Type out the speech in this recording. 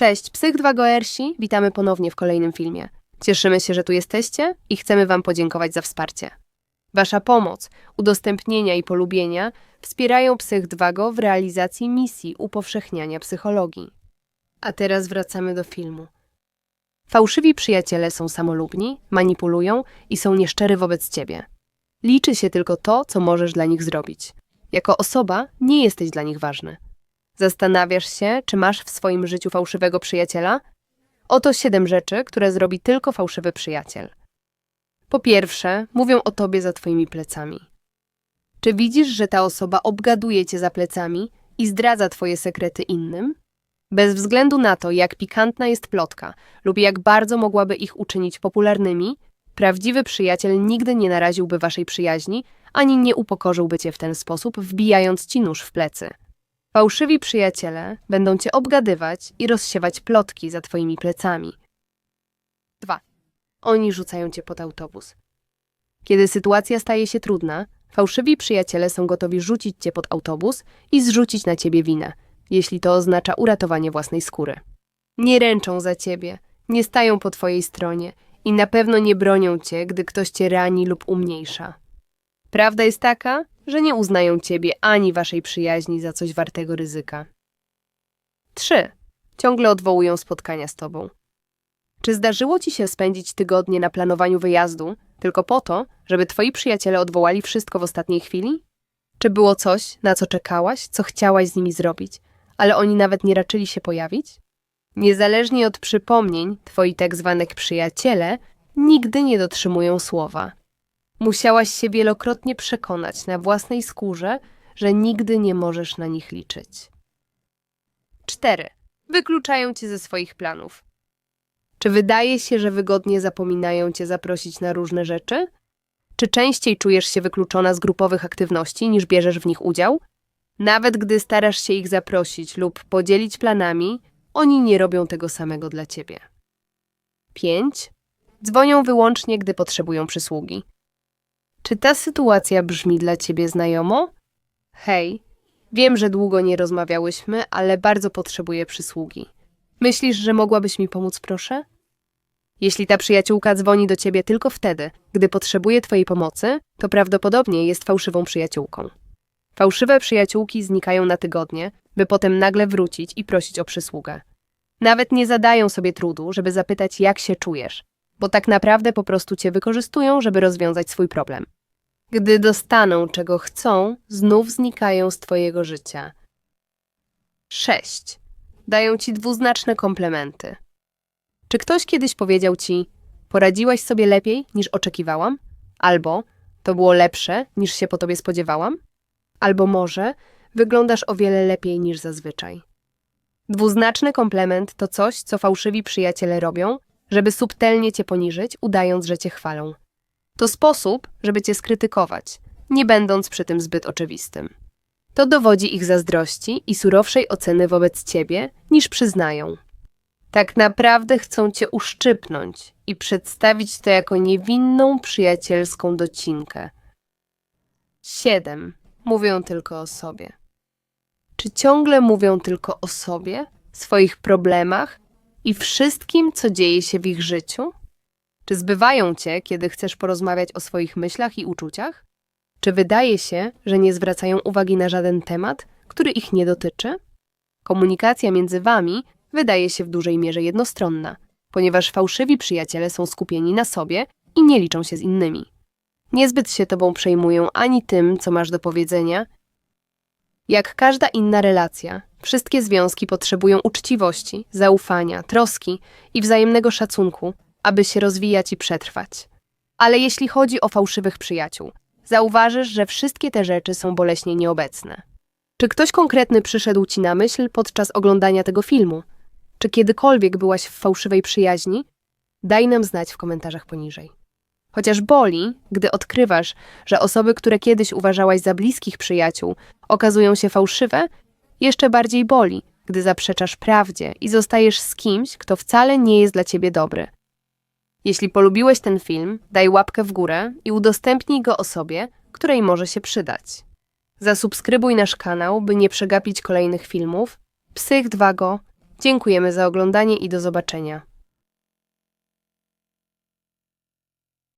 Cześć, Psych 2 Goersi, witamy ponownie w kolejnym filmie. Cieszymy się, że tu jesteście i chcemy Wam podziękować za wsparcie. Wasza pomoc, udostępnienia i polubienia wspierają Psych 2 Go w realizacji misji upowszechniania psychologii. A teraz wracamy do filmu. Fałszywi przyjaciele są samolubni, manipulują i są nieszczery wobec Ciebie. Liczy się tylko to, co możesz dla nich zrobić. Jako osoba nie jesteś dla nich ważny. Zastanawiasz się, czy masz w swoim życiu fałszywego przyjaciela? Oto siedem rzeczy, które zrobi tylko fałszywy przyjaciel. Po pierwsze, mówią o tobie za twoimi plecami. Czy widzisz, że ta osoba obgaduje cię za plecami i zdradza twoje sekrety innym? Bez względu na to, jak pikantna jest plotka lub jak bardzo mogłaby ich uczynić popularnymi, prawdziwy przyjaciel nigdy nie naraziłby waszej przyjaźni, ani nie upokorzyłby cię w ten sposób, wbijając ci nóż w plecy. Fałszywi przyjaciele będą cię obgadywać i rozsiewać plotki za twoimi plecami. 2. Oni rzucają cię pod autobus. Kiedy sytuacja staje się trudna, fałszywi przyjaciele są gotowi rzucić cię pod autobus i zrzucić na ciebie winę, jeśli to oznacza uratowanie własnej skóry. Nie ręczą za ciebie, nie stają po twojej stronie i na pewno nie bronią cię, gdy ktoś cię rani lub umniejsza. Prawda jest taka, że nie uznają ciebie ani waszej przyjaźni za coś wartego ryzyka. 3. Ciągle odwołują spotkania z tobą. Czy zdarzyło ci się spędzić tygodnie na planowaniu wyjazdu tylko po to, żeby twoi przyjaciele odwołali wszystko w ostatniej chwili? Czy było coś, na co czekałaś, co chciałaś z nimi zrobić, ale oni nawet nie raczyli się pojawić? Niezależnie od przypomnień, twoi tak zwanych przyjaciele nigdy nie dotrzymują słowa. Musiałaś się wielokrotnie przekonać na własnej skórze, że nigdy nie możesz na nich liczyć. 4. Wykluczają cię ze swoich planów. Czy wydaje się, że wygodnie zapominają cię zaprosić na różne rzeczy? Czy częściej czujesz się wykluczona z grupowych aktywności niż bierzesz w nich udział? Nawet gdy starasz się ich zaprosić lub podzielić planami, oni nie robią tego samego dla ciebie. 5. Dzwonią wyłącznie, gdy potrzebują przysługi. Czy ta sytuacja brzmi dla ciebie znajomo? Hej, wiem, że długo nie rozmawiałyśmy, ale bardzo potrzebuję przysługi. Myślisz, że mogłabyś mi pomóc, proszę? Jeśli ta przyjaciółka dzwoni do ciebie tylko wtedy, gdy potrzebuje twojej pomocy, to prawdopodobnie jest fałszywą przyjaciółką. Fałszywe przyjaciółki znikają na tygodnie, by potem nagle wrócić i prosić o przysługę. Nawet nie zadają sobie trudu, żeby zapytać, jak się czujesz, bo tak naprawdę po prostu cię wykorzystują, żeby rozwiązać swój problem. Gdy dostaną czego chcą, znów znikają z twojego życia. 6. Dają ci dwuznaczne komplementy. Czy ktoś kiedyś powiedział ci, poradziłaś sobie lepiej niż oczekiwałam? Albo to było lepsze niż się po tobie spodziewałam? Albo może wyglądasz o wiele lepiej niż zazwyczaj. Dwuznaczny komplement to coś, co fałszywi przyjaciele robią, żeby subtelnie cię poniżyć, udając, że cię chwalą. To sposób, żeby cię skrytykować, nie będąc przy tym zbyt oczywistym. To dowodzi ich zazdrości i surowszej oceny wobec ciebie, niż przyznają. Tak naprawdę chcą cię uszczypnąć i przedstawić to jako niewinną, przyjacielską docinkę. 7. Mówią tylko o sobie. Czy ciągle mówią tylko o sobie, swoich problemach i wszystkim, co dzieje się w ich życiu? Czy zbywają cię, kiedy chcesz porozmawiać o swoich myślach i uczuciach? Czy wydaje się, że nie zwracają uwagi na żaden temat, który ich nie dotyczy? Komunikacja między wami wydaje się w dużej mierze jednostronna, ponieważ fałszywi przyjaciele są skupieni na sobie i nie liczą się z innymi. Niezbyt się tobą przejmują ani tym, co masz do powiedzenia. Jak każda inna relacja, wszystkie związki potrzebują uczciwości, zaufania, troski i wzajemnego szacunku, aby się rozwijać i przetrwać. Ale jeśli chodzi o fałszywych przyjaciół, zauważysz, że wszystkie te rzeczy są boleśnie nieobecne. Czy ktoś konkretny przyszedł ci na myśl podczas oglądania tego filmu? Czy kiedykolwiek byłaś w fałszywej przyjaźni? Daj nam znać w komentarzach poniżej. Chociaż boli, gdy odkrywasz, że osoby, które kiedyś uważałaś za bliskich przyjaciół, okazują się fałszywe, jeszcze bardziej boli, gdy zaprzeczasz prawdzie i zostajesz z kimś, kto wcale nie jest dla ciebie dobry. Jeśli polubiłeś ten film, daj łapkę w górę i udostępnij go osobie, której może się przydać. Zasubskrybuj nasz kanał, by nie przegapić kolejnych filmów. Psych 2 go Dziękujemy za oglądanie i do zobaczenia.